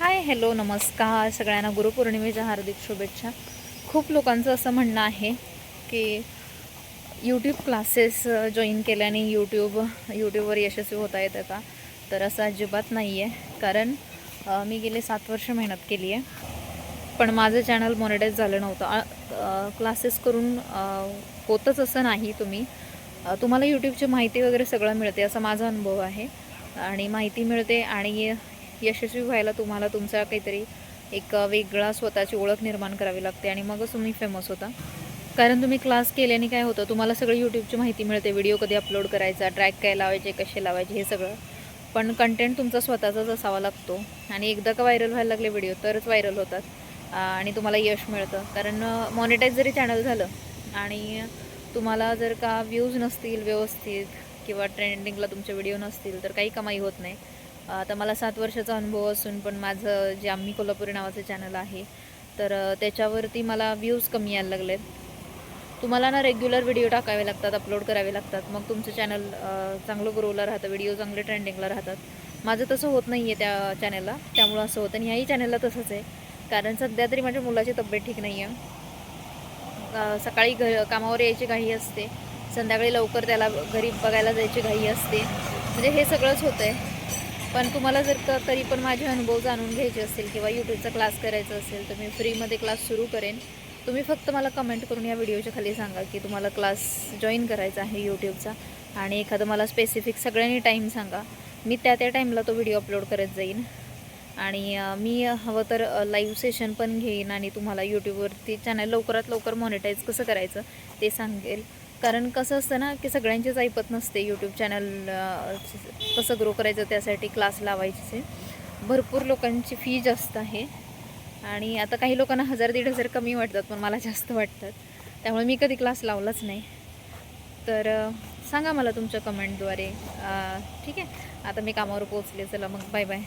Hi hello नमस्कार. सगळ्यांना गुरुपौर्णिमेच्या हार्दिक शुभेच्छा. खूप लोकांचं असं म्हणणं आहे की यूट्यूब क्लासेस जॉईन केल्याने यूट्यूब यूट्यूबवर यशस्वी होता येतं का? तर असं अजिबात नाही आहे कारण मी गेले सात वर्ष मेहनत केली आहे. पण माझं चॅनल मॉनिटाईज झालं नव्हतं. क्लासेस करून होतच असं नाही तुम्ही. तुम्हाला यूट्यूबची माहिती वगैरे सगळं मिळते असा माझा अनुभव आहे. आणि माहिती मिळते आणि यशस्वी व्हायला तुम्हाला तुमचा काहीतरी एक वेगळा स्वतःची ओळख निर्माण करावी लागते आणि मगच तुम्ही फेमस होता. कारण तुम्ही क्लास केल्याने काय होतं तुम्हाला सगळी यूट्यूबची माहिती मिळते व्हिडिओ कधी अपलोड करायचा ट्रॅक काय लावायचे कसे लावायचे हे सगळं. पण कंटेंट तुमचा स्वतःचाच असावा लागतो. आणि एकदा का व्हायरल व्हायला लागले व्हिडिओ तरच व्हायरल होतात. आणि तुम्हाला यश मिळतं. कारण मॉनिटाईज जरी चॅनल झालं आणि तुम्हाला जर का व्ह्यूज नसतील व्यवस्थित किंवा ट्रेंडिंगला तुमचे व्हिडिओ नसतील तर काही कमाई होत नाही. आता मला सात वर्षाचा अनुभव असून पण माझं जे आम्ही कोल्हापुरी नावाचं चॅनल आहे तर त्याच्यावरती मला व्ह्यूज कमी यायला लागले. तुम्हाला ना रेग्युलर व्हिडिओ टाकावे लागतात अपलोड करावे लागतात. मग तुमचं चॅनल चांगलं ग्रोला राहतं व्हिडिओ चांगले ट्रेंडिंगला राहतात. माझं तसं होत नाही आहे त्या चॅनलला त्यामुळं असं होतं आणि ह्याही चॅनलला तसंच आहे. कारण सध्या तरी माझ्या मुलाची तब्येत ठीक नाही आहे सकाळी घ कामावर यायची घाई असते. संध्याकाळी लवकर त्याला घरी बघायला जायची घाई असते. म्हणजे हे सगळंच होतं आहे पण तुम्हाला जर का तरी पण माझे अनुभव जाणून घ्यायचे असतील किंवा यूट्यूबचा क्लास करायचा असेल तर मी फ्रीमध्ये क्लास सुरू करेन. तुम्ही फक्त मला कमेंट करून या व्हिडिओच्या खाली सांगा की तुम्हाला क्लास जॉईन करायचा आहे यूट्यूबचा आणि एखादं मला स्पेसिफिक सगळ्यांनी टाईम सांगा. मी त्या त्या टाईमला तो व्हिडिओ अपलोड करत जाईन. आणि मी हवं तर लाईव्ह सेशन पण घेईन आणि तुम्हाला यूट्यूबवरती चॅनल लवकरात लवकर मॉनिटाईज कसं करायचं ते सांगेल. कारण कसं असतं ना की सगळ्यांचीच ऐपत नसते यूट्यूब चॅनल कसं ग्रो करायचं त्यासाठी क्लास लावायचे. भरपूर लोकांची फी जास्त आहे. आणि आता काही लोकांना हजार दीड हजार कमी वाटतात पण मला जास्त वाटतात. त्यामुळे मी कधी क्लास लावलाच नाही. तर सांगा मला तुमच्या कमेंटद्वारे ठीक आहे. आता मी कामावर पोचले चला मग बाय बाय